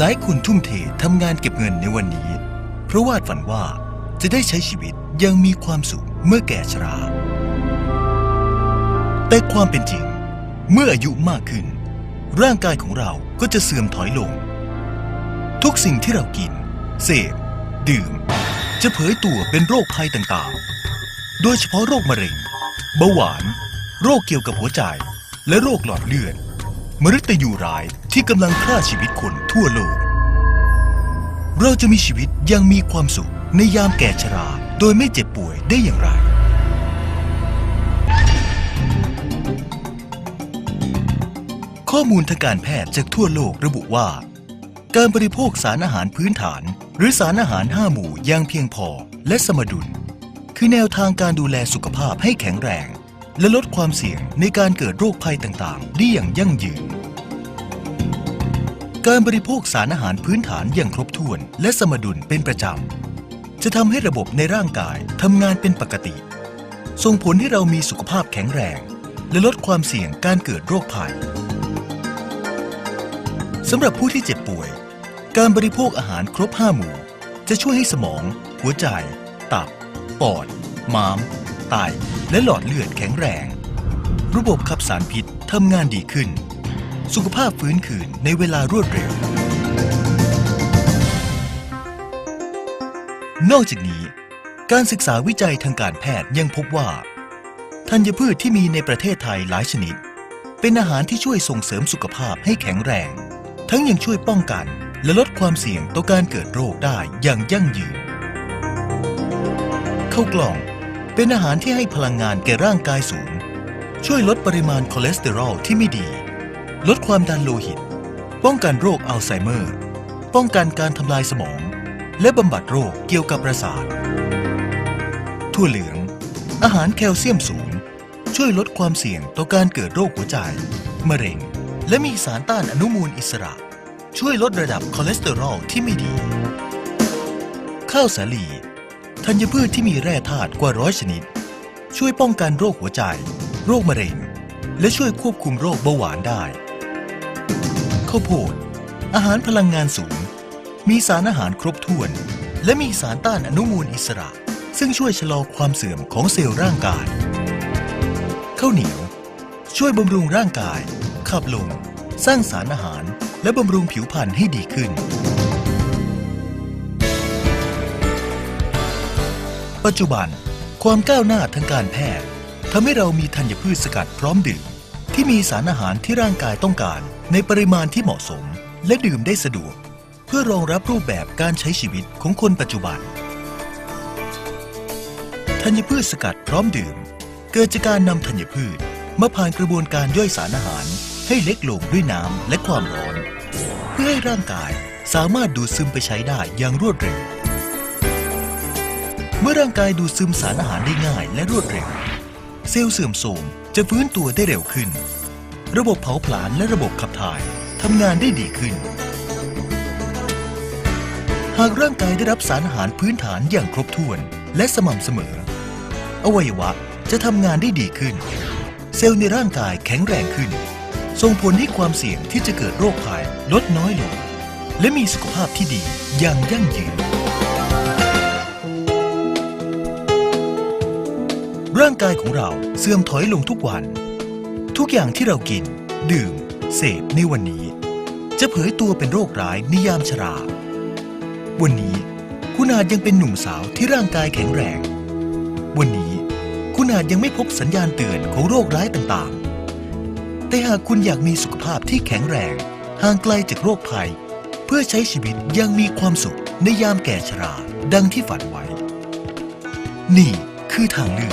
หลายคนทุ่มเททำงานเก็บเงินในวันนี้ เพราะวาดฝันว่าจะได้ใช้ชีวิตยังมีความสุขเมื่อแก่ชรา แต่ความเป็นจริง เมื่ออายุมากขึ้น ร่างกายของเราก็จะเสื่อมถอยลง ทุกสิ่งที่เรากิน เสพ ดื่ม จะเผยตัวเป็นโรคภัยต่างๆ โดยเฉพาะโรคมะเร็ง เบาหวาน โรคเกี่ยวกับหัวใจ และโรคหลอดเลือด มฤตยูร้ายที่กำลังฆ่าชีวิตคนทั่วโลก เราจะมีชีวิตยังมีความสุขในยามแก่ชรา โดยไม่เจ็บป่วยได้อย่างไรข้อมูลทางการแพทย์จากทั่วโลกระบุว่า การบริโภคสารอาหารพื้นฐาน หรือสารอาหาร 5 หมู่อย่างเพียงพอและสมดุล คือแนวทางการดูแลสุขภาพให้แข็งแรง และลดความเสี่ยงในการเกิดโรคภัยต่างๆ ได้อย่างยั่งยืน การบริโภคสารอาหารพื้นฐานอย่างครบถ้วนและสมดุลเป็นประจำ จะทำให้ระบบในร่างกายทำงานเป็นปกติ ส่งผลให้เรามีสุขภาพแข็งแรง และลดความเสี่ยงการเกิดโรคภัยสำหรับผู้ที่เจ็บป่วย การบริโภคอาหารครบ5หมู่ จะช่วยให้สมอง หัวใจ ตับ ปอด ม้าม ไตและหลอดเลือดแข็งแรง ระบบขับสารพิษทำงานดีขึ้น สุขภาพฟื้นคืนในเวลารวดเร็ว นอกจากนี้ การศึกษาวิจัยทางการแพทย์ยังพบว่าธัญพืชที่มีในประเทศไทยหลายชนิด เป็นอาหารที่ช่วยส่งเสริมสุขภาพให้แข็งแรง ทั้งยังช่วยป้องกันและลดความเสี่ยงต่อการเกิดโรคได้อย่างยั่งยืน เข้ากล่อง เป็นอาหารที่ให้พลังงานแก่ร่างกายสูง ช่วยลดปริมาณคอเลสเตอรอลที่ไม่ดี ลดความดันโลหิต ป้องกันโรคอัลไซเมอร์ ป้องกันการทำลายสมอง และบำบัดโรคเกี่ยวกับประสาทถั่วเหลือง อาหารแคลเซียมสูง ช่วยลดความเสี่ยงต่อการเกิดโรคหัวใจ มะเร็ง และมีสารต้านอนุมูลอิสระ ช่วยลดระดับคอเลสเตอรอลที่ไม่ดี ข้าวสาลี ธัญพืชที่มีแร่ธาตุกว่าร้อยชนิด ช่วยป้องกันโรคหัวใจ โรคมะเร็ง และช่วยควบคุมโรคเบาหวานได้ข้าวโพดอาหารพลังงานสูง มีสารอาหารครบถ้วน และมีสารต้านอนุมูลอิสระ ซึ่งช่วยชะลอความเสื่อมของเซลล์ร่างกายข้าวเหนียว ช่วยบำรุงร่างกาย ขับลมสร้างสารอาหาร และบำรุงผิวพรรณให้ดีขึ้น ปัจจุบัน ความก้าวหน้าทางการแพทย์ทำให้เรามีธัญพืชสกัดพร้อมดื่ม ที่มีสารอาหารที่ร่างกายต้องการ ในปริมาณที่เหมาะสม และดื่มได้สะดวก เพื่อรองรับรูปแบบการใช้ชีวิตของคนปัจจุบันธัญพืชสกัดพร้อมดื่ม เกิดจากการนำธัญพืชมาผ่านกระบวนการย่อยสารอาหาร ให้เล็กลงด้วยน้ำและความร้อน เพื่อให้ร่างกายสามารถดูดซึมไปใช้ได้อย่างรวดเร็ว เมื่อร่างกายดูดซึมสารอาหารได้ง่ายและรวดเร็ว เซลล์เสื่อมโทรมจะฟื้นตัวได้เร็วขึ้น ระบบเผาผลาญและระบบขับถ่ายทำงานได้ดีขึ้น หากร่างกายได้รับสารอาหารพื้นฐานอย่างครบถ้วนและสม่ำเสมอ อวัยวะจะทำงานได้ดีขึ้น เซลล์ในร่างกายแข็งแรงขึ้น ส่งผลให้ความเสี่ยงที่จะเกิดโรคภัยลดน้อยลง และมีสุขภาพที่ดีอย่างยั่งยืน ร่างกายของเราเสื่อมถอยลงทุกวัน ทุกอย่างที่เรากิน ดื่ม เสพในวันนี้ จะเผยตัวเป็นโรคร้ายในยามชรา วันนี้คุณอาจยังเป็นหนุ่มสาวที่ร่างกายแข็งแรง วันนี้คุณอาจยังไม่พบสัญญาณเตือนของโรคร้ายต่างๆ แต่หากคุณอยากมีสุขภาพที่แข็งแรงห่างไกลจากโรคภัย เพื่อใช้ชีวิตยังมีความสุขในยามแก่ชรา ดังที่ฝันไว้ นี่ 课堂绿